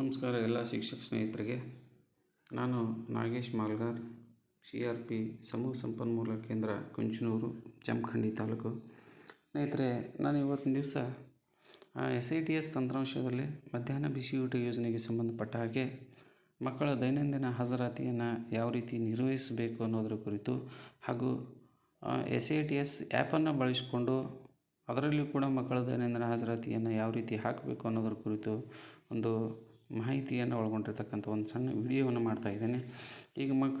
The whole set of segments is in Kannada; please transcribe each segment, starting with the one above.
ನಮಸ್ಕಾರ ಎಲ್ಲ ಶಿಕ್ಷಕ ಸ್ನೇಹಿತರಿಗೆ. ನಾನು Nagesh Malgar, C R P ಸಮೂಹ ಸಂಪನ್ಮೂಲ ಕೇಂದ್ರ ಕುಂಚನೂರು, ಜಮಖಂಡಿ ತಾಲೂಕು. ಸ್ನೇಹಿತರೆ, ನಾನು ಇವತ್ತಿನ ದಿವಸ ಎಸ್ ಐ ಟಿ ಎಸ್ ತಂತ್ರಾಂಶದಲ್ಲಿ ಮಧ್ಯಾಹ್ನ ಬಿಸಿಯೂಟ ಯೋಜನೆಗೆ ಸಂಬಂಧಪಟ್ಟ ಹಾಗೆ ಮಕ್ಕಳ ದೈನಂದಿನ ಹಾಜರಾತಿಯನ್ನು ಯಾವ ರೀತಿ ನಿರ್ವಹಿಸಬೇಕು ಅನ್ನೋದರ ಕುರಿತು ಹಾಗೂ ಎಸ್ ಐ ಟಿ ಎಸ್ ಆ್ಯಪನ್ನು ಬಳಸಿಕೊಂಡು ಅದರಲ್ಲಿಯೂ ಕೂಡ ಮಕ್ಕಳ ದೈನಂದಿನ ಹಾಜರಾತಿಯನ್ನು ಯಾವ ರೀತಿ ಹಾಕಬೇಕು ಅನ್ನೋದರ ಕುರಿತು ಒಂದು ಮಾಹಿತಿಯನ್ನು ಒಳಗೊಂಡಿರ್ತಕ್ಕಂಥ ಒಂದು ಸಣ್ಣ ವಿಡಿಯೋವನ್ನು ಮಾಡ್ತಾಯಿದ್ದೇನೆ ಈಗ ಮಕ್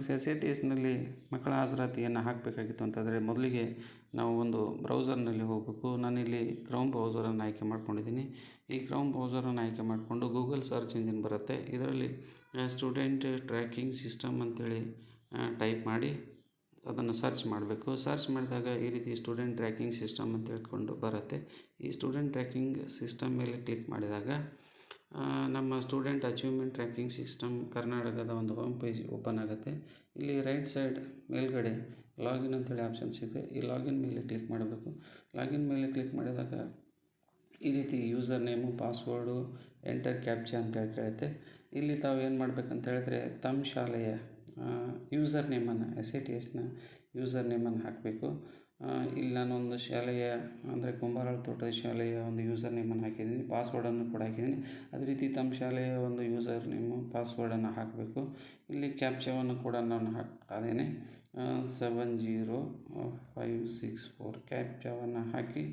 ಎಸ್ನಲ್ಲಿ ಮಕ್ಕಳ ಹಾಜರಾತಿಯನ್ನು ಹಾಕಬೇಕಾಗಿತ್ತು ಅಂತಂದರೆ ಮೊದಲಿಗೆ ನಾವು ಒಂದು ಬ್ರೌಸರ್ನಲ್ಲಿ ಹೋಗಬೇಕು. ನಾನಿಲ್ಲಿ ಕ್ರೌಮ್ ಬ್ರೌಸರನ್ನು ಆಯ್ಕೆ ಮಾಡ್ಕೊಂಡಿದ್ದೀನಿ. ಈ ಕ್ರೌಮ್ ಬ್ರೌಸರನ್ನು ಆಯ್ಕೆ ಮಾಡಿಕೊಂಡು ಗೂಗಲ್ ಸರ್ಚ್ ಇಂಜಿನ್ ಬರುತ್ತೆ. ಇದರಲ್ಲಿ ಸ್ಟೂಡೆಂಟ್ ಟ್ರ್ಯಾಕಿಂಗ್ ಸಿಸ್ಟಮ್ ಅಂತೇಳಿ ಟೈಪ್ ಮಾಡಿ ಅದನ್ನು ಸರ್ಚ್ ಮಾಡಬೇಕು. ಸರ್ಚ್ ಮಾಡಿದಾಗ ಈ ರೀತಿ ಸ್ಟೂಡೆಂಟ್ ಟ್ರ್ಯಾಕಿಂಗ್ ಸಿಸ್ಟಮ್ ಅಂತ ಹೇಳ್ಕೊಂಡು ಬರುತ್ತೆ. ಈ ಸ್ಟೂಡೆಂಟ್ ಟ್ರ್ಯಾಕಿಂಗ್ ಸಿಸ್ಟಮ್ ಮೇಲೆ ಕ್ಲಿಕ್ ಮಾಡಿದಾಗ ನಮ್ಮ ಸ್ಟೂಡೆಂಟ್ ಅಚೀವ್ಮೆಂಟ್ ಟ್ರ್ಯಾಕಿಂಗ್ ಸಿಸ್ಟಮ್ ಕರ್ನಾಟಕದ ಒಂದು ಹೋಮ್ ಪೇಜ್ ಓಪನ್ ಆಗುತ್ತೆ. ಇಲ್ಲಿ ರೈಟ್ ಸೈಡ್ ಮೇಲ್ಗಡೆ ಲಾಗಿನ್ ಅಂತೇಳಿ ಆಪ್ಷನ್ಸ್ ಇದೆ. ಈ ಲಾಗಿನ್ ಮೇಲೆ ಕ್ಲಿಕ್ ಮಾಡಬೇಕು. ಲಾಗಿನ್ ಮೇಲೆ ಕ್ಲಿಕ್ ಮಾಡಿದಾಗ ಈ ರೀತಿ user name, password, enter captcha ಅಂತ ಹೇಳಿ ಕೇಳುತ್ತೆ. ಇಲ್ಲಿ ತಾವು ಏನು ಮಾಡ್ಬೇಕಂತ ಹೇಳಿದ್ರೆ ತಮ್ಮ ಶಾಲೆಯ ಯೂಸರ್ ನೇಮನ್ನು ಎಸ್ ಐ ಟಿ ಎಸ್ನ ಯೂಸರ್ ನೇಮನ್ನು ಹಾಕಬೇಕು. ಇಲ್ಲಿ ನಾನೊಂದು ಶಾಲೆಯ, ಅಂದರೆ ಕುಂಬಾರಳ ತೋಟದ ಶಾಲೆಯ ಒಂದು ಯೂಸರ್ ನೇಮನ್ನು ಹಾಕಿದ್ದೀನಿ. ಪಾಸ್ವರ್ಡನ್ನು ಕೂಡ ಹಾಕಿದ್ದೀನಿ. ಅದೇ ರೀತಿ ತಮ್ಮ ಶಾಲೆಯ ಒಂದು ಯೂಸರ್ ನೇಮು ಪಾಸ್ವರ್ಡನ್ನು ಹಾಕಬೇಕು. ಇಲ್ಲಿ ಕ್ಯಾಪ್ಚಾವನ್ನು ಕೂಡ ನಾನು ಹಾಕ್ತಾ ಇದ್ದೇನೆ. Seven zero five six four ಕ್ಯಾಪ್ಚಾವನ್ನು ಹಾಕಿ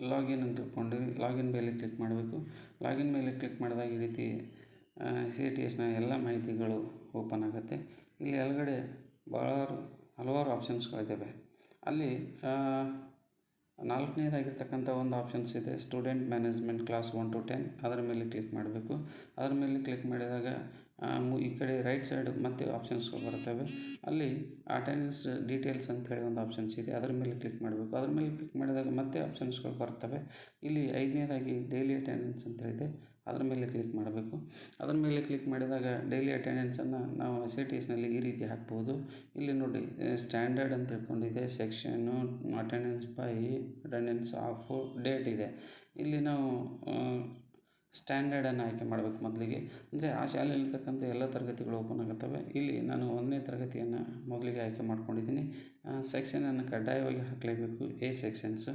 ಲಾಗಿನ್ ಅಂತ ತಿಳ್ಕೊಂಡಿವಿ ಲಾಗಿನ್ ಮೇಲೆ ಕ್ಲಿಕ್ ಮಾಡಬೇಕು. ಲಾಗಿನ್ ಮೇಲೆ ಕ್ಲಿಕ್ ಮಾಡಿದಾಗ ಈ ರೀತಿ ಸಿ ಟಿ ಎಸ್ನ ಎಲ್ಲ ಮಾಹಿತಿಗಳು ಓಪನ್ ಆಗುತ್ತೆ. ಇಲ್ಲಿ ಕೆಳಗಡೆ ಭಾಳಾರು ಹಲವಾರು ಆಪ್ಷನ್ಸ್ಗಳಿದ್ದಾವೆ ಅಲ್ಲಿ ನಾಲ್ಕನೇದಾಗಿರ್ತಕ್ಕಂಥ ಒಂದು ಆಪ್ಷನ್ಸ್ ಇದೆ. Student management class one to ten ಅದರ ಮೇಲೆ ಕ್ಲಿಕ್ ಮಾಡಬೇಕು. ಅದರ ಮೇಲೆ ಕ್ಲಿಕ್ ಮಾಡಿದಾಗ ಈ ಕಡೆ ರೈಟ್ ಸೈಡ್ ಮತ್ತೆ ಆಪ್ಷನ್ಸ್ಗಳು ಬರ್ತವೆ ಅಲ್ಲಿ ಅಟೆಂಡೆನ್ಸ್ ಡೀಟೇಲ್ಸ್ ಅಂತೇಳಿ ಒಂದು ಆಪ್ಷನ್ಸ್ ಇದೆ. ಅದರ ಮೇಲೆ ಕ್ಲಿಕ್ ಮಾಡಬೇಕು. ಅದರ ಮೇಲೆ ಕ್ಲಿಕ್ ಮಾಡಿದಾಗ ಮತ್ತೆ ಆಪ್ಷನ್ಸ್ಗಳು ಬರ್ತವೆ ಇಲ್ಲಿ ಐದನೇದಾಗಿ ಡೈಲಿ ಅಟೆಂಡೆನ್ಸ್ ಅಂತ ಇದೆ. ಅದರ ಮೇಲೆ ಕ್ಲಿಕ್ ಮಾಡಬೇಕು. ಅದರ ಮೇಲೆ ಕ್ಲಿಕ್ ಮಾಡಿದಾಗ ಡೈಲಿ ಅಟೆಂಡೆನ್ಸನ್ನು ನಾವು ಎಸ್ನಲ್ಲಿ ಈ ರೀತಿ ಹಾಕ್ಬೋದು. ಇಲ್ಲಿ ನೋಡಿ ಸ್ಟ್ಯಾಂಡರ್ಡ್ ಅಂತ ತಿಳ್ಕೊಂಡಿದೆ. Section attendance by attendance of date ಇದೆ. ಇಲ್ಲಿ ನಾವು ಸ್ಟ್ಯಾಂಡರ್ಡನ್ನು ಆಯ್ಕೆ ಮಾಡಬೇಕು ಮೊದಲಿಗೆ. ಅಂದರೆ ಆ ಶಾಲೆಯಲ್ಲಿರ್ತಕ್ಕಂಥ ಎಲ್ಲ ತರಗತಿಗಳು ಓಪನ್ ಆಗುತ್ತವೆ. ಇಲ್ಲಿ ನಾನು ಒಂದನೇ ತರಗತಿಯನ್ನು ಮೊದಲಿಗೆ ಆಯ್ಕೆ ಮಾಡ್ಕೊಂಡಿದ್ದೀನಿ. ಸೆಕ್ಷನನ್ನು ಕಡ್ಡಾಯವಾಗಿ ಹಾಕಲೇಬೇಕು. ಎ ಸೆಕ್ಷನ್ಸು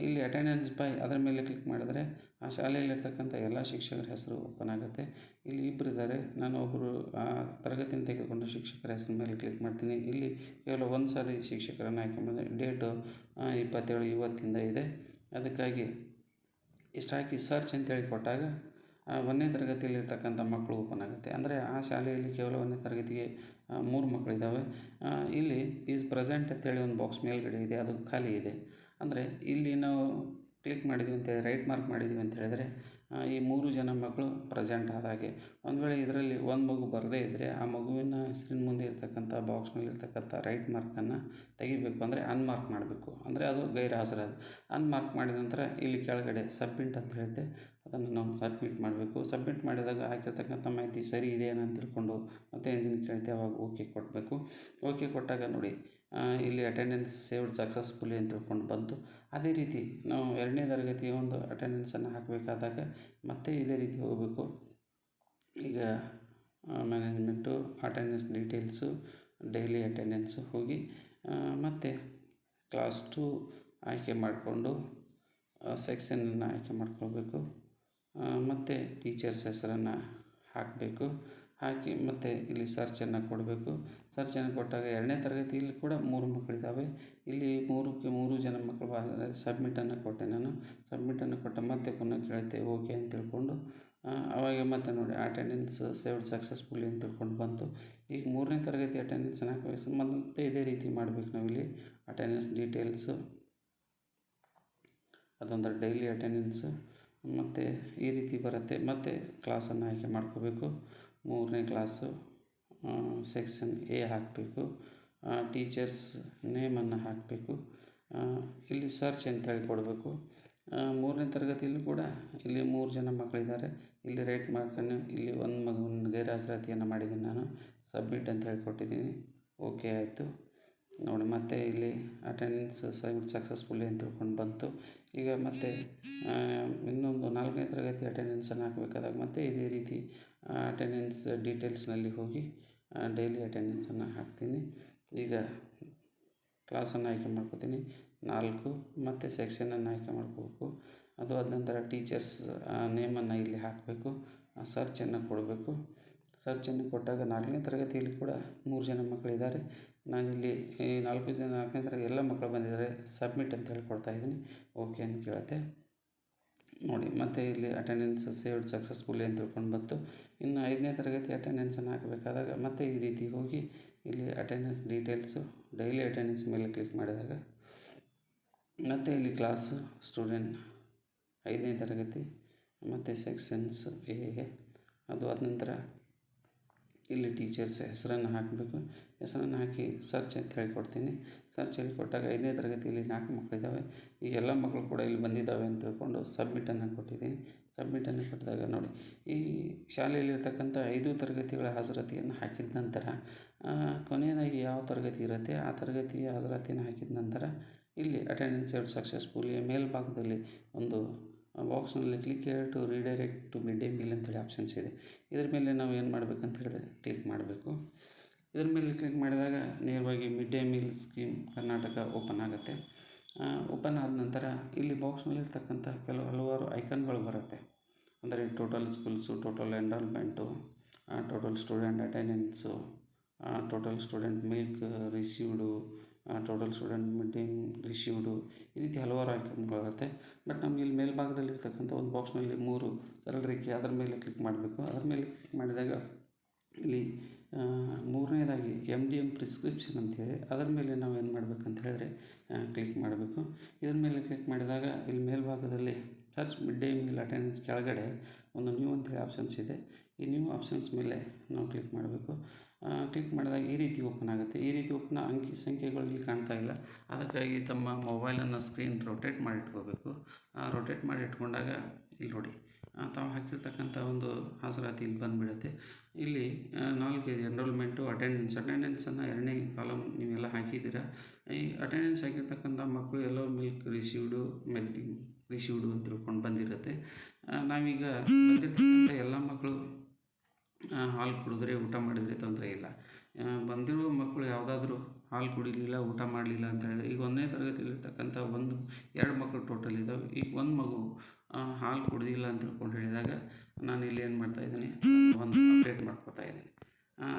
ಇಲ್ಲಿ ಅಟೆಂಡೆನ್ಸ್ ಬೈ ಅದರ ಮೇಲೆ ಕ್ಲಿಕ್ ಮಾಡಿದರೆ ಆ ಶಾಲೆಯಲ್ಲಿರ್ತಕ್ಕಂಥ ಎಲ್ಲ ಶಿಕ್ಷಕರ ಹೆಸರು ಓಪನ್ ಆಗುತ್ತೆ. ಇಲ್ಲಿ ಇಬ್ಬರು ಇದ್ದಾರೆ. ನಾನು ಒಬ್ಬರು ಆ, ತರಗತಿಯನ್ನು ತೆಗೆದುಕೊಂಡು ಶಿಕ್ಷಕರ ಹೆಸರು ಮೇಲೆ ಕ್ಲಿಕ್ ಮಾಡ್ತೀನಿ. ಇಲ್ಲಿ ಕೇವಲ ಒಂದು ಸಾರಿ ಶಿಕ್ಷಕರನ್ನು ಆಯ್ಕೆ ಮಾಡಿದೆ ಡೇಟು ಇಪ್ಪತ್ತೇಳು ಇವತ್ತಿಂದ ಇದೆ. ಅದಕ್ಕಾಗಿ ಇಷ್ಟು ಹಾಕಿ ಸರ್ಚ್ ಅಂತೇಳಿ ಕೊಟ್ಟಾಗ ಒಂದನೇ ತರಗತಿಯಲ್ಲಿರ್ತಕ್ಕಂಥ ಮಕ್ಕಳು ಓಪನ್ ಆಗುತ್ತೆ. ಅಂದರೆ ಆ ಶಾಲೆಯಲ್ಲಿ ಕೇವಲ ಒಂದನೇ ತರಗತಿಗೆ ಮೂರು ಮಕ್ಕಳಿದ್ದಾವೆ. ಇಲ್ಲಿ ಈಸ್ ಪ್ರೆಸೆಂಟ್ ಅಂತೇಳಿ ಒಂದು ಬಾಕ್ಸ್ ಮೇಲ್ಗಡೆ ಇದೆ. ಅದು ಖಾಲಿ ಇದೆ. ಅಂದರೆ ಇಲ್ಲಿ ನಾವು ಕ್ಲಿಕ್ ಮಾಡಿದ್ವಿ ಅಂತ ರೈಟ್ ಮಾರ್ಕ್ ಮಾಡಿದ್ವಿ ಅಂತ ಹೇಳಿದರೆ ಈ ಮೂರು ಜನ ಮಕ್ಕಳು ಪ್ರೆಸೆಂಟ್ ಆದ ಹಾಗೆ. ಒಂದು ವೇಳೆ ಇದರಲ್ಲಿ ಒಂದು ಮಗು ಬರದೇ ಇದ್ದರೆ ಆ ಮಗುವಿನ ಹೆಸರಿನ ಮುಂದೆ ಇರ್ತಕ್ಕಂಥ ಬಾಕ್ಸ್ನಲ್ಲಿರ್ತಕ್ಕಂಥ ರೈಟ್ ಮಾರ್ಕನ್ನು ತೆಗಿಬೇಕು ಅಂದರೆ ಅನ್ಮಾರ್ಕ್ ಮಾಡಬೇಕು. ಅಂದರೆ ಅದು ಗೈರು ಹಾಜರಾದ ಅನ್ಮಾರ್ಕ್ ಮಾಡಿದ ನಂತರ ಇಲ್ಲಿ ಕೆಳಗಡೆ ಸಬ್ಮಿಟ್ ಅಂತ ಹೇಳುತ್ತೆ ಅದನ್ನು ನಾವು ಸಬ್ಮಿಟ್ ಮಾಡಬೇಕು. ಸಬ್ಮಿಟ್ ಮಾಡಿದಾಗ ಹಾಕಿರ್ತಕ್ಕಂಥ ಮಾಹಿತಿ ಸರಿ ಇದೆಯಾ ಅಂತ ತಿಳ್ಕೊಂಡು ಮತ್ತೆ ಇಂಜಿನ್ ಕೇಳ್ತೇವೆ ಅವಾಗ ಓಕೆ ಕೊಡಬೇಕು. ಓಕೆ ಕೊಟ್ಟಾಗ ನೋಡಿ ಇಲ್ಲಿ ಅಟೆಂಡೆನ್ಸ್ ಸೇವ್ಡ್ ಸಕ್ಸಸ್ಫುಲಿ ಅಂತ ತಿಳ್ಕೊಂಡು ಬಂತು ಅದೇ ರೀತಿ ನಾವು ಎರಡನೇ ತರಗತಿಯ ಒಂದು ಅಟೆಂಡೆನ್ಸನ್ನು ಹಾಕಬೇಕಾದಾಗ ಮತ್ತೆ ಇದೇ ರೀತಿ ಹೋಗಬೇಕು. ಈಗ management attendance details daily attendance ಹೋಗಿ ಮತ್ತು ಕ್ಲಾಸ್ ಟು ಆಯ್ಕೆ ಮಾಡಿಕೊಂಡು ಸೆಕ್ಷನನ್ನು ಆಯ್ಕೆ ಮಾಡ್ಕೊಳ್ಬೇಕು. ಮತ್ತು ಟೀಚರ್ಸ್ ಹೆಸರನ್ನು ಹಾಕಬೇಕು. ಹಾಕಿ ಮತ್ತೆ ಇಲ್ಲಿ ಸರ್ಚನ್ನು ಕೊಡಬೇಕು. ಸರ್ಚನ್ನು ಕೊಟ್ಟಾಗ ಎರಡನೇ ತರಗತಿಯಲ್ಲಿ ಕೂಡ ಮೂರು ಮಕ್ಕಳಿದ್ದಾವೆ ಇಲ್ಲಿ ಮೂರಕ್ಕೆ ಮೂರು ಜನ ಮಕ್ಕಳು ಸಬ್ಮಿಟನ್ನು ಕೊಟ್ಟೆ ನಾನು. ಸಬ್ಮಿಟನ್ನು ಕೊಟ್ಟ ಮತ್ತೆ ಪುನಃ ಕೇಳುತ್ತೆ, ಓಕೆ ಅಂತ ತಿಳ್ಕೊಂಡು. ಅವಾಗ ಮತ್ತೆ ನೋಡಿ ಅಟೆಂಡೆನ್ಸ್ ಸೇವ್ಡ್ ಸಕ್ಸಸ್ಫುಲ್ಲಿ ಅಂತ ತಿಳ್ಕೊಂಡು ಬಂತು. ಈಗ ಮೂರನೇ ತರಗತಿ ಅಟೆಂಡೆನ್ಸ್ ಹಾಕಬೇಕು ಮತ್ತೆ ಇದೇ ರೀತಿ ಮಾಡಬೇಕು ನಾವಿಲ್ಲಿ ಅಟೆಂಡೆನ್ಸ್ ಡೀಟೇಲ್ಸು ಅದೊಂದು ಡೈಲಿ ಅಟೆಂಡೆನ್ಸು ಮತ್ತು ಈ ರೀತಿ ಬರುತ್ತೆ. ಮತ್ತು ಕ್ಲಾಸನ್ನು ಆಯ್ಕೆ ಮಾಡ್ಕೋಬೇಕು. ಮೂರನೇ ಕ್ಲಾಸು ಸೆಕ್ಷನ್ ಎ ಹಾಕಬೇಕು. ಟೀಚರ್ಸ್ ನೇಮನ್ನು ಹಾಕಬೇಕು. ಇಲ್ಲಿ ಸರ್ಚ್ ಅಂತೇಳಿ ಕೊಡಬೇಕು ಮೂರನೇ ತರಗತಿಯಲ್ಲೂ ಕೂಡ ಇಲ್ಲಿ ಮೂರು ಜನ ಮಕ್ಕಳಿದ್ದಾರೆ. ಇಲ್ಲಿ ರೇಟ್ ಮಾರ್ಕನ್ನು ಇಲ್ಲಿ ಒಂದು ಮಗುವಿನ ಗೈರುಹಾಜರಾತಿಯನ್ನು ಮಾಡಿದ್ದೀನಿ ನಾನು. ಸಬ್ಮಿಟ್ ಅಂತ ಹೇಳಿ ಕೊಟ್ಟಿದ್ದೀನಿ ಓಕೆ ಆಯಿತು. ನೋಡಿ, ಮತ್ತೆ ಇಲ್ಲಿ ಅಟೆಂಡೆನ್ಸ್ ಸಕ್ಸಸ್ಫುಲಿ ಅಂತ ತಿಳ್ಕೊಂಡು ಬಂತು. ಈಗ ಮತ್ತೆ ಇನ್ನೊಂದು ನಾಲ್ಕು ನಾಲ್ಕನೇ ತರಗತಿ ಅಟೆಂಡೆನ್ಸನ್ನು ಹಾಕಬೇಕಾದಾಗ ಮತ್ತೆ ಇದೇ ರೀತಿ ಅಟೆಂಡೆನ್ಸ್ ಡೀಟೇಲ್ಸ್ನಲ್ಲಿ ಹೋಗಿ ಡೈಲಿ ಅಟೆಂಡೆನ್ಸನ್ನು ಹಾಕ್ತೀನಿ. ಈಗ ಕ್ಲಾಸನ್ನು ಆಯ್ಕೆ ಮಾಡ್ಕೋತೀನಿ. ನಾಲ್ಕು, ಮತ್ತು ಸೆಕ್ಷನನ್ನು ಆಯ್ಕೆ ಮಾಡ್ಕೋಬೇಕು. ಅದು ಆದ ನಂತರ ಟೀಚರ್ಸ್ ನೇಮನ್ನು ಇಲ್ಲಿ ಹಾಕಬೇಕು. ಸರ್ಚನ್ನು ಕೊಡಬೇಕು. ಸರ್ಚನ್ನು ಕೊಟ್ಟಾಗ ನಾಲ್ಕನೇ ತರಗತಿಯಲ್ಲಿ ಕೂಡ ಮೂರು ಜನ ಮಕ್ಕಳಿದ್ದಾರೆ. ನಾನಿಲ್ಲಿ, ಈ ನಾಲ್ಕು ಜನ, ನಾಲ್ಕನೇ ತರಗತಿ ಎಲ್ಲ ಮಕ್ಕಳು ಬಂದಿದ್ದಾರೆ. ಸಬ್ಮಿಟ್ ಅಂತ ಹೇಳಿ ಕೊಡ್ತಾ ಇದ್ದೀನಿ. ಓಕೆ ಅಂತ ಕೇಳುತ್ತೆ. ನೋಡಿ, ಮತ್ತೆ ಇಲ್ಲಿ ಅಟೆಂಡೆನ್ಸ್ ಸೇವ್ಡ್ ಸಕ್ಸಸ್ಫುಲಿ ಅಂತ ತಿಳ್ಕೊಂಡು ಬಂತು. ಇನ್ನು ಐದನೇ ತರಗತಿ ಅಟೆಂಡೆನ್ಸನ್ನು ಹಾಕಬೇಕಾದಾಗ ಮತ್ತೆ ಈ ರೀತಿ ಹೋಗಿ ಇಲ್ಲಿ ಅಟೆಂಡೆನ್ಸ್ ಡೀಟೇಲ್ಸು ಡೈಲಿ ಅಟೆಂಡೆನ್ಸ್ ಮೇಲೆ ಕ್ಲಿಕ್ ಮಾಡಿದಾಗ ಮತ್ತು ಇಲ್ಲಿ ಕ್ಲಾಸು ಸ್ಟೂಡೆಂಟ್ ಐದನೇ ತರಗತಿ, ಮತ್ತು ಸೆಕ್ಷನ್ಸ್ ಎ ಅದು ಆದ ನಂತರ ಇಲ್ಲಿ ಟೀಚರ್ಸ್ ಹೆಸರನ್ನು ಹಾಕಬೇಕು. ಹೆಸರನ್ನು ಹಾಕಿ ಸರ್ಚ್ ಅಂತ ಹೇಳಿ ಕೊಡ್ತೀನಿ ಸರ್ಚ್ ಕೊಟ್ಟಾಗ ಐದನೇ ತರಗತಿಯಲ್ಲಿ ನಾಲ್ಕು ಮಕ್ಕಳಿದ್ದಾವೆ ಈ ಎಲ್ಲ ಮಕ್ಕಳು ಕೂಡ ಇಲ್ಲಿ ಬಂದಿದ್ದಾವೆ ಅಂತ ತಿಳ್ಕೊಂಡು ಸಬ್ಮಿಟನ್ನು ಕೊಟ್ಟಿದ್ದೀನಿ. ಸಬ್ಮಿಟನ್ನು ಕೊಟ್ಟಿದಾಗ ನೋಡಿ, ಈ ಶಾಲೆಯಲ್ಲಿರ್ತಕ್ಕಂಥ ಐದು ತರಗತಿಗಳ ಹಾಜರಾತಿಯನ್ನು ಹಾಕಿದ ನಂತರ ಕೊನೆಯದಾಗಿ ಯಾವ ತರಗತಿ ಇರುತ್ತೆ? ಆ ತರಗತಿಯ ಹಾಜರಾತಿಯನ್ನು ಹಾಕಿದ ನಂತರ ಇಲ್ಲಿ ಅಟೆಂಡೆನ್ಸ್ ಎರಡು ಸಕ್ಸಸ್ಫುಲಿ ಮೇಲ್ಭಾಗದಲ್ಲಿ ಒಂದು ಬಾಕ್ಸ್ನಲ್ಲಿ click here to redirect to mid day meal ಅಂತೇಳಿ ಆಪ್ಷನ್ಸ್ ಇದೆ. ಇದ್ರ ಮೇಲೆ ನಾವು ಏನು ಮಾಡಬೇಕಂತ ಹೇಳಿದ್ರೆ ಕ್ಲಿಕ್ ಮಾಡಬೇಕು. ಇದ್ರ ಮೇಲೆ ಕ್ಲಿಕ್ ಮಾಡಿದಾಗ ನೇರವಾಗಿ mid day meal scheme Karnataka open ಆಗುತ್ತೆ. ಓಪನ್ ಆದ ನಂತರ ಇಲ್ಲಿ ಬಾಕ್ಸ್ನಲ್ಲಿರ್ತಕ್ಕಂಥ ಕೆಲವು ಹಲವಾರು ಐಕನ್ಗಳು ಬರುತ್ತೆ. ಅಂದರೆ total schools total enrollment total student attendance total student milk received total student meeting received ಈ ರೀತಿ ಹಲವಾರು ಆಯ್ಕೆಗಳಾಗುತ್ತೆ ಬಟ್ ನಮಗೆ ಇಲ್ಲಿ ಮೇಲ್ಭಾಗದಲ್ಲಿರ್ತಕ್ಕಂಥ ಒಂದು ಬಾಕ್ಸ್ನಲ್ಲಿ ಮೂರು ಸರಳ ರೇಖೆ ಅದರ ಮೇಲೆ ಕ್ಲಿಕ್ ಮಾಡಬೇಕು. ಅದರ ಮೇಲೆ ಕ್ಲಿಕ್ ಮಾಡಿದಾಗ ಇಲ್ಲಿ ಮೂರನೇದಾಗಿ ಎಂ ಡಿ ಎಂ ಪ್ರಿಸ್ಕ್ರಿಪ್ಷನ್ ಅಂತೇಳಿ ಅದರ ಮೇಲೆ ನಾವು ಏನು ಮಾಡಬೇಕಂತ ಹೇಳಿದ್ರೆ ಕ್ಲಿಕ್ ಮಾಡಬೇಕು. ಇದರ ಮೇಲೆ ಕ್ಲಿಕ್ ಮಾಡಿದಾಗ ಇಲ್ಲಿ ಮೇಲ್ಭಾಗದಲ್ಲಿ search mid day meal attendance ಕೆಳಗಡೆ ಒಂದು ನ್ಯೂ ಅಂತೇಳಿ ಆಪ್ಷನ್ಸ್ ಇದೆ. ಈ ನ್ಯೂ ಆಪ್ಷನ್ಸ್ ಮೇಲೆ ನಾವು ಕ್ಲಿಕ್ ಮಾಡಬೇಕು. ಕ್ಲಿಕ್ ಮಾಡಿದಾಗ ಈ ರೀತಿ ಓಪನ್ ಆಗುತ್ತೆ. ಈ ರೀತಿ ಓಪನ್ ಅಂಕಿ ಸಂಖ್ಯೆಗಳು ಇಲ್ಲಿ ಕಾಣ್ತಾ ಇಲ್ಲ. ಅದಕ್ಕಾಗಿ ತಮ್ಮ ಮೊಬೈಲನ್ನು ಸ್ಕ್ರೀನ್ ರೊಟೇಟ್ ಮಾಡಿ ಇಟ್ಕೋಬೇಕು ರೊಟೇಟ್ ಮಾಡಿ ಇಟ್ಕೊಂಡಾಗ ಇಲ್ಲಿ ನೋಡಿ ತಾವು ಹಾಕಿರ್ತಕ್ಕಂಥ ಒಂದು ಹಾಸರಾತಿ ಇಲ್ಲಿ ಬಂದುಬಿಡುತ್ತೆ. ಇಲ್ಲಿ ನಾಲ್ಕು ಎನ್ರೋಲ್ಮೆಂಟು ಅಟೆಂಡೆನ್ಸ್ ಅಟೆಂಡೆನ್ಸನ್ನು ಎರಡನೇ ಕಾಲಮ್ ನೀವೆಲ್ಲ ಹಾಕಿದ್ದೀರಾ. ಈ ಅಟೆಂಡೆನ್ಸ್ ಹಾಕಿರ್ತಕ್ಕಂಥ ಮಕ್ಕಳು ಎಲ್ಲೋ ಮಿಲ್ಕ್ ರಿಸೀವ್ಡು ಮಿಲ್ಕ್ ರಿಸೀವ್ಡು ಅಂತ ತಿಳ್ಕೊಂಡು ಬಂದಿರುತ್ತೆ. ನಾವೀಗ ಬಂದಿರ್ತಕ್ಕಂಥ ಎಲ್ಲ ಮಕ್ಕಳು ಹಾಲು ಕುಡಿದ್ರೆ ಊಟ ಮಾಡಿದರೆ ತೊಂದರೆ ಇಲ್ಲ. ಬಂದಿರೋ ಮಕ್ಕಳು ಯಾವುದಾದ್ರೂ ಹಾಲು ಕುಡಿಲಿಲ್ಲ, ಊಟ ಮಾಡಲಿಲ್ಲ ಅಂತ ಹೇಳಿದ್ರೆ, ಈಗ ಒಂದನೇ ತರಗತಿಯಲ್ಲಿರ್ತಕ್ಕಂಥ ಒಂದು, ಎರಡು ಮಕ್ಕಳು ಟೋಟಲ್ ಇದ್ದಾವೆ. ಈಗ ಒಂದು ಮಗು ಹಾಲು ಕುಡಿದಿಲ್ಲ ಅಂತ ತಿಳ್ಕೊಂಡು ಹೇಳಿದಾಗ ನಾನು ಇಲ್ಲಿ ಏನು ಮಾಡ್ತಾ ಇದ್ದೀನಿ, ಒಂದು ಅಪ್ಡೇಟ್ ಮಾಡ್ಕೋತಾ ಇದ್ದೀನಿ.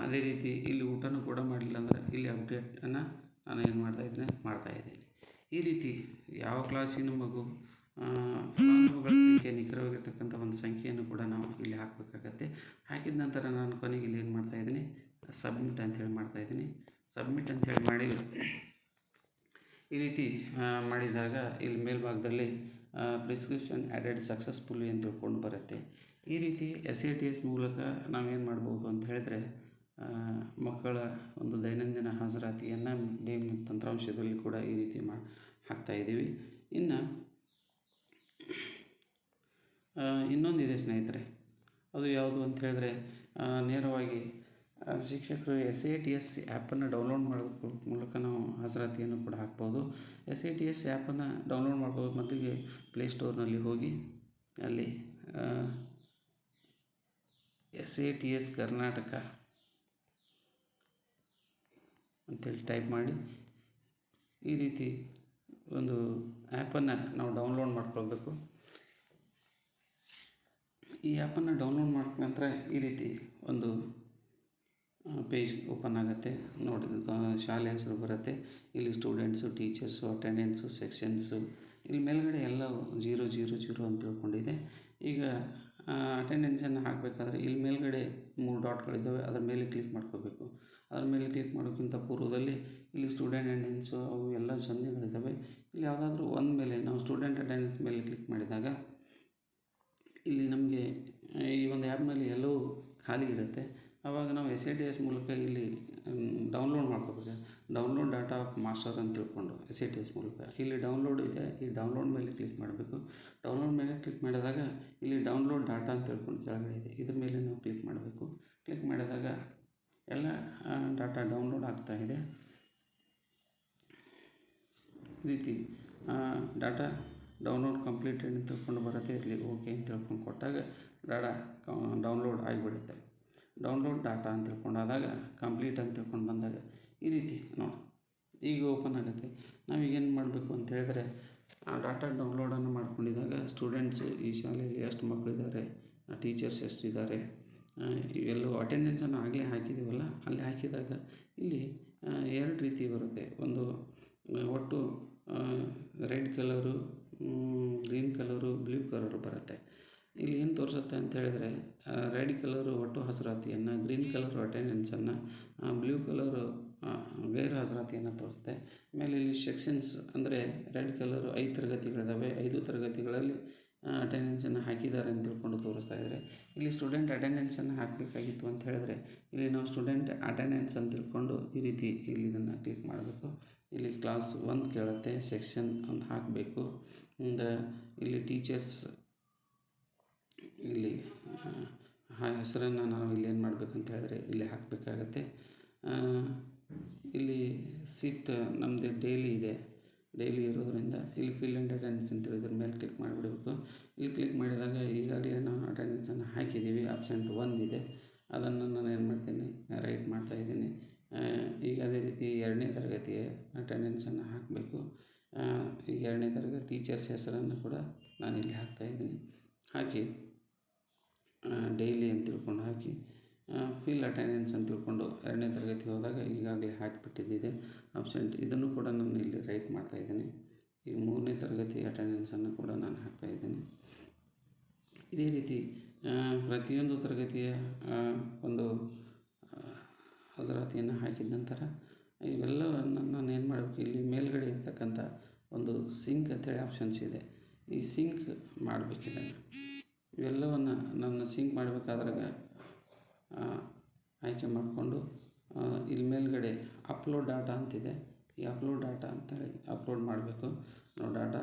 ಅದೇ ರೀತಿ ಇಲ್ಲಿ ಊಟನೂ ಕೂಡ ಮಾಡಲಿಲ್ಲ ಅಂದರೆ ಇಲ್ಲಿ ಅಪ್ಡೇಟನ್ನು ನಾನು ಏನು ಮಾಡ್ತಾ ಇದ್ದೀನಿ ಮಾಡ್ತಾ ಇದ್ದೀನಿ. ಈ ರೀತಿ ಯಾವ ಕ್ಲಾಸಿನ ಮಗು? ಫಲಾನುಭವಿಗಳ ಸಂಖ್ಯೆ, ನಿಖರವಾಗಿರ್ತಕ್ಕಂಥ ಒಂದು ಸಂಖ್ಯೆಯನ್ನು ಕೂಡ ನಾವು ಇಲ್ಲಿ ಹಾಕಬೇಕಾಗತ್ತೆ. ಹಾಕಿದ ನಂತರ ನಾನು ಕೊನೆಗೆ ಇಲ್ಲಿ ಏನು ಮಾಡ್ತಾಯಿದ್ದೀನಿ ಸಬ್ಮಿಟ್ ಅಂತೇಳಿ ಮಾಡ್ತಾಯಿದ್ದೀನಿ ಸಬ್ಮಿಟ್ ಅಂತೇಳಿ ಮಾಡಿ, ಈ ರೀತಿ ಮಾಡಿದಾಗ ಇಲ್ಲಿ ಮೇಲ್ಭಾಗದಲ್ಲಿ ಪ್ರಿಸ್ಕ್ರಿಪ್ಷನ್ ಆ್ಯಡೆಡ್ ಸಕ್ಸಸ್ಫುಲಿ ಅಂತ ತಿಳ್ಕೊಂಡು ಬರುತ್ತೆ. ಈ ರೀತಿ ಎಸ್ ಎ ಟಿ ಎಸ್ ಮೂಲಕ ನಾವೇನು ಮಾಡ್ಬೋದು ಅಂತ ಹೇಳಿದ್ರೆ ಮಕ್ಕಳ ಒಂದು ದೈನಂದಿನ ಹಾಜರಾತಿಯನ್ನು ಡಿ ತಂತ್ರಾಂಶದಲ್ಲಿ ಕೂಡ ಈ ರೀತಿ ಮಾ ಹಾಕ್ತಾಯಿದ್ದೀವಿ ಇನ್ನು ಇನ್ನೊಂದಿದೆ ಸ್ನೇಹಿತರೆ, ಅದು ಯಾವುದು ಅಂತ ಹೇಳಿದ್ರೆ ನೇರವಾಗಿ ಶಿಕ್ಷಕರು ಎಸ್ ಐ ಟಿ ಎಸ್ ಆ್ಯಪನ್ನು ಡೌನ್ಲೋಡ್ ಮಾಡೋದ್ರ ಮೂಲಕ ನಾವು ಹಾಜರಾತಿಯನ್ನು ಕೂಡ ಹಾಕ್ಬೋದು. ಎಸ್ ಐ ಟಿ ಎಸ್ ಆ್ಯಪನ್ನು ಡೌನ್ಲೋಡ್ ಮಾಡ್ಬೋದು ಮೊದಲಿಗೆ ಪ್ಲೇಸ್ಟೋರ್ನಲ್ಲಿ ಹೋಗಿ, ಅಲ್ಲಿ S I T S Karnataka ಅಂತೇಳಿ ಟೈಪ್ ಮಾಡಿ, ಈ ರೀತಿ ಒಂದು ಆ್ಯಪನ್ನು ನಾವು ಡೌನ್ಲೋಡ್ ಮಾಡ್ಕೊಳ್ಬೇಕು. ಈ ಆ್ಯಪನ್ನು ಡೌನ್ಲೋಡ್ ಮಾಡಿದ ನಂತರ ಈ ರೀತಿ ಒಂದು ಪೇಜ್ ಓಪನ್ ಆಗುತ್ತೆ. ನೋಡಿ ಶಾಲೆ ಹೆಸರು ಬರುತ್ತೆ. ಇಲ್ಲಿ ಸ್ಟೂಡೆಂಟ್ಸು, ಟೀಚರ್ಸು, ಅಟೆಂಡೆನ್ಸು, ಸೆಕ್ಷನ್ಸು, ಇಲ್ಲಿ ಮೇಲ್ಗಡೆ ಎಲ್ಲ ಜೀರೋ ಜೀರೋ ಜೀರೋ ಅಂತ ತಿಳ್ಕೊಂಡಿದೆ. ಈಗ ಅಟೆಂಡೆನ್ಸನ್ನು ಹಾಕಬೇಕಾದ್ರೆ ಇಲ್ಲಿ ಮೇಲ್ಗಡೆ ಮೂರು ಡಾಟ್ಗಳಿದ್ದಾವೆ ಅದರ ಮೇಲೆ ಕ್ಲಿಕ್ ಮಾಡ್ಕೋಬೇಕು. ಅದರ ಮೇಲೆ ಕ್ಲಿಕ್ ಮಾಡೋಕ್ಕಿಂತ ಪೂರ್ವದಲ್ಲಿ ಇಲ್ಲಿ ಸ್ಟೂಡೆಂಟ್ ಅಟೆಂಡೆನ್ಸು ಅವು ಎಲ್ಲ ಸೊನ್ನೆಗಳಿದ್ದಾವೆ ಇಲ್ಲಿ ಯಾವುದಾದ್ರೂ ಒಂದು ಮೇಲೆ ನಾವು ಸ್ಟೂಡೆಂಟ್ ಅಟೆಂಡೆನ್ಸ್ ಮೇಲೆ ಕ್ಲಿಕ್ ಮಾಡಿದಾಗ ಇಲ್ಲಿ ನಮಗೆ ಈ ಒಂದು ಆ್ಯಪ್ನಲ್ಲಿ ಎಲ್ಲವೂ ಖಾಲಿ ಇರುತ್ತೆ. ಆವಾಗ ನಾವು ಎಸ್ ಐ ಡಿ ಎಸ್ ಮೂಲಕ ಇಲ್ಲಿ ಡೌನ್ಲೋಡ್ ಮಾಡ್ಕೋಬೇಕು. ಡೌನ್ಲೋಡ್ ಡಾಟಾ ಆಫ್ ಮಾಸ್ಟರ್ ಅಂತ ತಿಳ್ಕೊಂಡು ಎಸ್ ಐ ಟಿ ಎಸ್ ಮೂಲಕ. ಇಲ್ಲಿ ಡೌನ್ಲೋಡ್ ಇದೆ, ಈ ಡೌನ್ಲೋಡ್ ಮೇಲೆ ಕ್ಲಿಕ್ ಮಾಡಬೇಕು. ಡೌನ್ಲೋಡ್ ಮೇಲೆ ಕ್ಲಿಕ್ ಮಾಡಿದಾಗ ಇಲ್ಲಿ ಡೌನ್ಲೋಡ್ ಡಾಟಾ ಅಂತ ತಿಳ್ಕೊಂಡು ಕೆಳಗಡೆ ಇದೆ. ಇದ್ರ ಮೇಲೆ ನಾವು ಕ್ಲಿಕ್ ಮಾಡಬೇಕು. ಕ್ಲಿಕ್ ಮಾಡಿದಾಗ ಎಲ್ಲ ಡಾಟಾ ಡೌನ್ಲೋಡ್ ಆಗ್ತಾ ಇದೆ. ರೀತಿ ಡಾಟಾ ಡೌನ್ಲೋಡ್ ಕಂಪ್ಲೀಟೆಡ್ ತಿಳ್ಕೊಂಡು ಬರುತ್ತೆ ಇಲ್ಲಿ ಓಕೆ ಅಂತ ತಿಳ್ಕೊಂಡು ಕೊಟ್ಟಾಗ ಡಾಟಾ ಡೌನ್ಲೋಡ್ ಆಗಿಬಿಡುತ್ತೆ. ಡೌನ್ಲೋಡ್ ಡಾಟಾ ಅಂತ ತಿಳ್ಕೊಂಡು ಆದಾಗ ಕಂಪ್ಲೀಟ್ ಅಂತ ತಿಳ್ಕೊಂಡು ಬಂದಾಗ ಈ ರೀತಿ ನೋಡಿ, ಈಗ ಓಪನ್ ಆಗುತ್ತೆ. ನಾವೀಗೇನು ಮಾಡಬೇಕು ಅಂತ ಹೇಳಿದ್ರೆ, ಆ ಡಾಟಾ ಡೌನ್ಲೋಡನ್ನು ಮಾಡ್ಕೊಂಡಿದ್ದಾಗ ಸ್ಟೂಡೆಂಟ್ಸ್ ಈ ಶಾಲೆಯಲ್ಲಿ ಎಷ್ಟು ಮಕ್ಕಳಿದ್ದಾರೆ ಟೀಚರ್ಸ್ ಎಷ್ಟಿದ್ದಾರೆ ಇವೆಲ್ಲೂ ಅಟೆಂಡೆನ್ಸನ್ನು ಆಗಲೇ ಹಾಕಿದ್ದೀವಲ್ಲ ಅಲ್ಲಿ ಹಾಕಿದಾಗ ಇಲ್ಲಿ ಎರಡು ರೀತಿ ಬರುತ್ತೆ. ಒಂದು ಒಟ್ಟು red colour green colour, blue colour ಬರುತ್ತೆ. ಇಲ್ಲಿ ಏನು ತೋರಿಸುತ್ತೆ ಅಂತ ಹೇಳಿದರೆ ರೆಡ್ ಕಲರು ಒಟ್ಟು ಹಸರಾತಿಯನ್ನು, ಗ್ರೀನ್ ಕಲರು ಅಟೆಂಡೆನ್ಸನ್ನು ಬ್ಲೂ ಕಲರು ಗೈರು ಹಾಜರಾತಿಯನ್ನು ತೋರಿಸುತ್ತೆ. ಆಮೇಲೆ ಇಲ್ಲಿ ಸೆಕ್ಷನ್ಸ್ ಅಂದರೆ ರೆಡ್ ಕಲರು ಐದು ತರಗತಿಗಳಿದ್ದಾವೆ ಐದು ತರಗತಿಗಳಲ್ಲಿ ಅಟೆಂಡೆನ್ಸನ್ನು ಹಾಕಿದ್ದಾರೆ ಅಂತ ತಿಳ್ಕೊಂಡು ತೋರಿಸ್ತಾ ಇದ್ದಾರೆ. ಇಲ್ಲಿ ಸ್ಟೂಡೆಂಟ್ ಅಟೆಂಡೆನ್ಸನ್ನು ಹಾಕಬೇಕಾಗಿತ್ತು ಅಂತ ಹೇಳಿದ್ರೆ, ಇಲ್ಲಿ ನಾವು ಸ್ಟೂಡೆಂಟ್ ಅಟೆಂಡೆನ್ಸ್ ಅಂತ ತಿಳ್ಕೊಂಡು ಈ ರೀತಿ ಇಲ್ಲಿ ಇದನ್ನು ಕ್ಲಿಕ್ ಮಾಡಬೇಕು. ಇಲ್ಲಿ ಕ್ಲಾಸ್ ಒಂದು ಕೇಳುತ್ತೆ ಸೆಕ್ಷನ್ ಅಂತ ಹಾಕಬೇಕು. ಮುಂದೆ ಇಲ್ಲಿ ಟೀಚರ್ಸ್ ಇಲ್ಲಿ ಹೆಸರನ್ನು ನಾವು ಇಲ್ಲಿ ಏನು ಮಾಡಬೇಕಂತ ಹೇಳಿದ್ರೆ ಇಲ್ಲಿ ಹಾಕಬೇಕಾಗತ್ತೆ. ಇಲ್ಲಿ ಸೀಟ್ ನಮ್ಮದು ಡೈಲಿ ಇದೆ. ಡೈಲಿ ಇರೋದರಿಂದ ಇಲ್ಲಿ ಫಿಲ್ ಆ್ಯಂಡ್ ಅಟೆಂಡೆನ್ಸ್ ಅಂತೇಳಿ ಇದ್ರ ಮೇಲೆ ಕ್ಲಿಕ್ ಮಾಡಿಬಿಡಬೇಕು. ಇಲ್ಲಿ ಕ್ಲಿಕ್ ಮಾಡಿದಾಗ ಈಗಾಗಲೇ ನಾವು ಅಟೆಂಡೆನ್ಸನ್ನು ಹಾಕಿದ್ದೀವಿ. ಆಪ್ಷಂಟ್ ಒಂದು ಇದೆ. ಅದನ್ನು ನಾನು ಏನು ಮಾಡ್ತೀನಿ? ರೈಟ್ ಮಾಡ್ತಾಯಿದ್ದೀನಿ ಈಗ ಅದೇ ರೀತಿ ಎರಡನೇ ತರಗತಿಯ ಅಟೆಂಡೆನ್ಸನ್ನು ಹಾಕಬೇಕು. ಈಗ ಎರಡನೇ ತರಗತಿ ಟೀಚರ್ಸ್ ಹೆಸರನ್ನು ಕೂಡ ನಾನು ಇಲ್ಲಿ ಹಾಕ್ತಾಯಿದ್ದೀನಿ ಹಾಕಿ ಡೈಲಿ ಅಂತ ತಿಳ್ಕೊಂಡು ಹಾಕಿ ಫಿಲ್ ಅಟೆಂಡೆನ್ಸ್ ಅಂತ ತಿಳ್ಕೊಂಡು ಎರಡನೇ ತರಗತಿ ಹೋದಾಗ ಈಗಾಗಲೇ ಹಾಕಿಬಿಟ್ಟಿದ್ದಿದೆ ಅಬ್ಸೆಂಟ್ ಇದನ್ನು ಕೂಡ ನಾನು ಇಲ್ಲಿ ರೈಟ್ ಮಾಡ್ತಾ ಇದ್ದೀನಿ. ಈ ಮೂರನೇ ತರಗತಿ ಅಟೆಂಡೆನ್ಸನ್ನು ಕೂಡ ನಾನು ಹಾಕ್ತಾ ಇದ್ದೀನಿ. ಇದೇ ರೀತಿ ಪ್ರತಿಯೊಂದು ತರಗತಿಯ ಒಂದು ಹಾಜರಾತಿಯನ್ನು ಹಾಕಿದ ನಂತರ ಇವೆಲ್ಲವನ್ನು ನಾನು ಏನು ಮಾಡಬೇಕು? ಇಲ್ಲಿ ಮೇಲ್ಗಡೆ ಇರ್ತಕ್ಕಂಥ ಒಂದು ಸಿಂಕ್ ಅಂತೇಳಿ ಆಪ್ಷನ್ಸ್ ಇದೆ. ಈ ಸಿಂಕ್ ಮಾಡಬೇಕಿದೆ. ಇವೆಲ್ಲವನ್ನು ನಾನು ಸಿಂಕ್ ಮಾಡಬೇಕಾದ್ರಾಗ ಆಯ್ಕೆ ಮಾಡಿಕೊಂಡು ಇಲ್ಲಿ ಮೇಲುಗಡೆ ಅಪ್ಲೋಡ್ ಡಾಟಾ ಅಂತಿದೆ. ಈ ಅಪ್ಲೋಡ್ ಡಾಟಾ ಅಂತೇಳಿ ಅಪ್ಲೋಡ್ ಮಾಡಬೇಕು. ನಾವು ಡಾಟಾ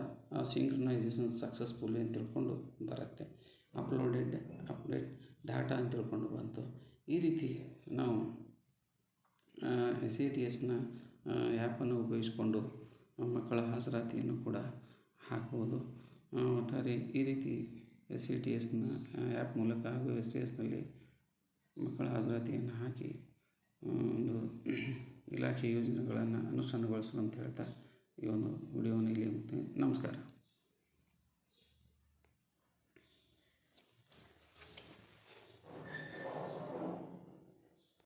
ಸಿಂಕ್ರನೈಸೇಷನ್ ಸಕ್ಸಸ್ಫುಲ್ ಅಂತ ತಿಳ್ಕೊಂಡು ಬರುತ್ತೆ. ಅಪ್ಲೋಡೆಡ್ ಅಪ್ಡೇಟ್ ಡಾಟಾ ಅಂತ ತಿಳ್ಕೊಂಡು ಬಂತು. ಈ ರೀತಿ ನಾವು ಎಸ್ ಎ ಟಿ ಎಸ್ನ ಆ್ಯಪನ್ನು ಉಪಯೋಗಿಸ್ಕೊಂಡು ಮಕ್ಕಳ ಹಾಜರಾತಿಯನ್ನು ಕೂಡ ಹಾಕ್ಬೋದು. ಒಟ್ಟಾರೆ ಈ ರೀತಿ ಎಸ್ ಸಿ ಟಿ ಎಸ್ನ ಆ್ಯಪ್ ಮೂಲಕ ಹಾಗೂ ಎಸ್ ಟಿ ಎಸ್ನಲ್ಲಿ ಮಕ್ಕಳ ಹಾಜರಾತಿಯನ್ನು ಹಾಕಿ ಒಂದು ಇಲಾಖೆ ಯೋಜನೆಗಳನ್ನು ಅನುಷ್ಠಾನಗೊಳಿಸಲು ಅಂತ ಹೇಳ್ತಾ ಈ ಒಂದು ವಿಡಿಯೋವನ್ನು ಇಲ್ಲಿ ನಮಸ್ಕಾರ.